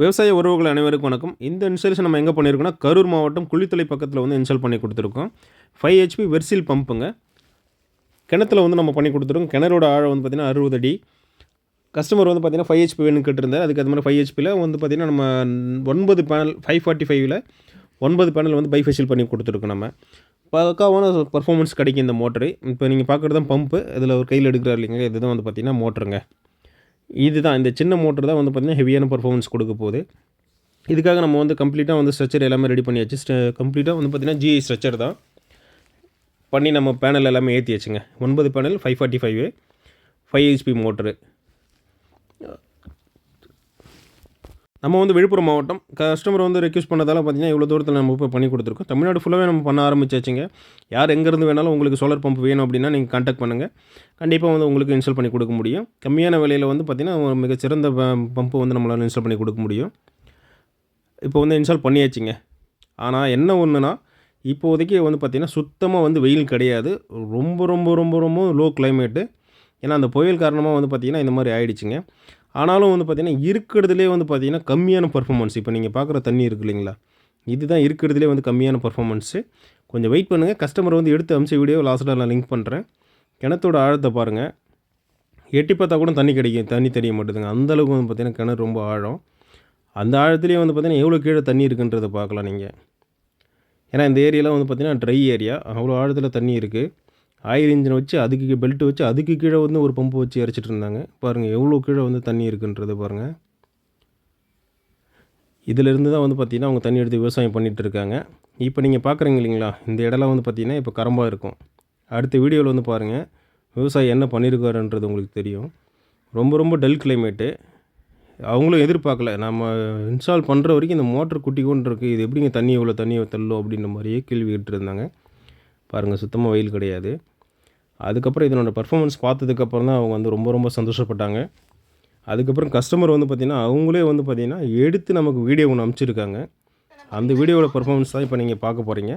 விவசாய உறவுகள் அனைவருக்கும் வணக்கம். இந்த இன்ஸ்டாலேஷன் நம்ம எங்கே பண்ணியிருக்கோம்னா கரூர் மாவட்டம் குளித்தலை பக்கத்தில் வந்து இன்ஸ்டால் பண்ணி கொடுத்துருக்கோம். ஃபைவ் ஹெச்பி வெர்சில் பம்புங்க கிணத்துல வந்து நம்ம பண்ணி கொடுத்துருக்கோம். கிணறோட ஆழம் வந்து பார்த்திங்கன்னா அறுபது அடி. கஸ்டமர் வந்து பார்த்திங்கன்னா ஃபைவ் ஹெச்பி வேணும் கேட்டிருந்தார். அதுக்கு அது மாதிரி ஃபைவ் ஹெச்பியில் வந்து பார்த்திங்கன்னா நம்ம ஒன்பது பேனல் ஃபைவ் ஃபார்ட்டி ஃபைவ்ல ஒன்பது பேனல் வந்து பைஃபேஷியல் பண்ணி கொடுத்துருக்கோம் நம்ம. பக்காவான பர்ஃபார்மன்ஸ் கிடைக்கும் இந்த மோட்டரு இப்போ நீங்கள் பார்க்குறது தான் பம்பு இதில் ஒரு கையில் எடுக்கிறார் இல்லைங்க. இதுதான் வந்து பார்த்திங்கன்னா மோட்ருங்க இதுதான் இந்த சின்ன மோட்டர் தான் வந்து பார்த்திங்கன்னா ஹெவியான பர்ஃபார்மன்ஸ் கொடுக்க போகுது. இதுக்காக நம்ம வந்து கம்ப்ளீட்டாக வந்து ஸ்ட்ரக்சர் எல்லாமே ரெடி பண்ணியாச்சு. கம்ப்ளீட்டாக வந்து பார்த்திங்கன்னா ஜிஐ ஸ்ட்ரக்சர் தான். பண்ணி நம்ம பேனல் எல்லாமே ஏற்றியாச்சுங்க ஒன்பது panel five forty five five HP motor நம்ம வந்து விழுப்புரம் மாவட்டம். கஸ்டமர் வந்து ரெக்யூஸ்ட் பண்ணதால் பார்த்தீங்கன்னா இவ்வளோ தூரத்தில் நம்ம இப்போ பண்ணி கொடுத்துருக்கோம். தமிழ்நாடு ஃபுல்லாகவே நம்ம பண்ண ஆரம்பிச்சாச்சுங்க. யார் எங்கேருந்து வேணாலும் உங்களுக்கு சோலார் பம்ப் வேணும் அப்படின்னா நீங்கள் கான்டாக்ட் பண்ணுங்கள் கண்டிப்பாக வந்து உங்களுக்கு இன்ஸ்டால் பண்ணி கொடுக்க முடியும். கம்மியான விலையில் வந்து பார்த்திங்கன்னா மிகச்சிறந்த பம்பு வந்து நம்மளால் இன்ஸ்டால் பண்ணி கொடுக்க முடியும். இப்போ வந்து இன்ஸ்டால் பண்ணியாச்சுங்க. ஆனால் என்ன ஒன்றுனா இப்போதைக்கு வந்து பார்த்திங்கன்னா சுத்தமாக வந்து வெயில் கிடையாது. ரொம்ப ரொம்ப ரொம்ப ரொம்ப லோ கிளைமேட்டு ஏன்னா அந்த புயல் காரணமாக வந்து பார்த்திங்கன்னா இந்த மாதிரி ஆயிடுச்சுங்க. ஆனாலும் வந்து பார்த்திங்கன்னா இருக்கிறதுலே வந்து பார்த்திங்கன்னா கம்மியான பர்ஃபாமன்ஸ் இப்போ நீங்கள் பார்க்குற தண்ணி இருக்கு இல்லைங்களா? இதுதான் இருக்கிறதுலே வந்து கம்மியான பர்ஃபாமன்ஸு கொஞ்சம் வெயிட் பண்ணுங்கள் கஸ்டமர் வந்து எடுத்து அமிச்ச வீடியோ லாஸ்ட்டில் நான் லிங்க் பண்ணுறேன் கிணத்தோட ஆழத்தை பாருங்கள் எட்டி பார்த்தா கூட தண்ணி கிடைக்கும். தண்ணி தெரிய மாட்டேதுங்க அந்தளவுக்கு வந்து பார்த்திங்கன்னா கிணறு ரொம்ப ஆழம். அந்த ஆழத்துலேயே வந்து பார்த்திங்கன்னா எவ்வளோ கீழே தண்ணி இருக்குன்றதை பார்க்கலாம் நீங்கள் ஏன்னா இந்த ஏரியாலாம் வந்து பார்த்திங்கன்னா ட்ரை ஏரியா அவ்வளோ ஆழத்தில் தண்ணி இருக்குது ஆயில் இன்ஜின் வச்சு அதுக்கு பெல்ட் வச்சு அதுக்கு கீழே வந்து ஒரு பம்பு வச்சு இறச்சிட்டு இருந்தாங்க. பாருங்கள் எவ்வளோ கீழே வந்து தண்ணி இருக்குன்றது பாருங்கள் இதிலிருந்து தான் வந்து பார்த்திங்கன்னா அவங்க தண்ணி எடுத்து விவசாயம் பண்ணிகிட்டு இருக்காங்க. இப்போ நீங்கள் பார்க்குறீங்க இல்லைங்களா இந்த இடம்லாம் வந்து பார்த்திங்கன்னா இப்போ கரம்பாக இருக்கும். அடுத்த வீடியோவில் வந்து பாருங்கள் விவசாயி என்ன பண்ணியிருக்காருன்றது உங்களுக்கு தெரியும். ரொம்ப ரொம்ப டல் கிளைமேட்டு. அவங்களும் எதிர்பார்க்கல நம்ம இன்ஸ்டால் பண்ணுற வரைக்கும் இந்த மோட்ரு குட்டி கொண்டு இருக்குது இது எப்படிங்க தண்ணி இவ்வளோ தண்ணியை தள்ளும் அப்படின்ற மாதிரியே கேள்வி கேட்டுருந்தாங்க பாருங்கள் சுத்தமாக வெயில் கிடையாது. அதுக்கப்புறம் இதனோட பர்ஃபாமன்ஸ் பார்த்ததுக்கப்புறம் தான் அவங்க வந்து ரொம்ப ரொம்ப சந்தோஷப்பட்டாங்க. அதுக்கப்புறம் கஸ்டமர் வந்து பார்த்திங்கன்னா அவங்களே வந்து பார்த்திங்கன்னா எடுத்து நமக்கு வீடியோ ஒன்று அனுப்பிச்சிருக்காங்க. அந்த வீடியோவோட பர்ஃபாமன்ஸ் தான் இப்போ நீங்கள் பார்க்க போகிறீங்க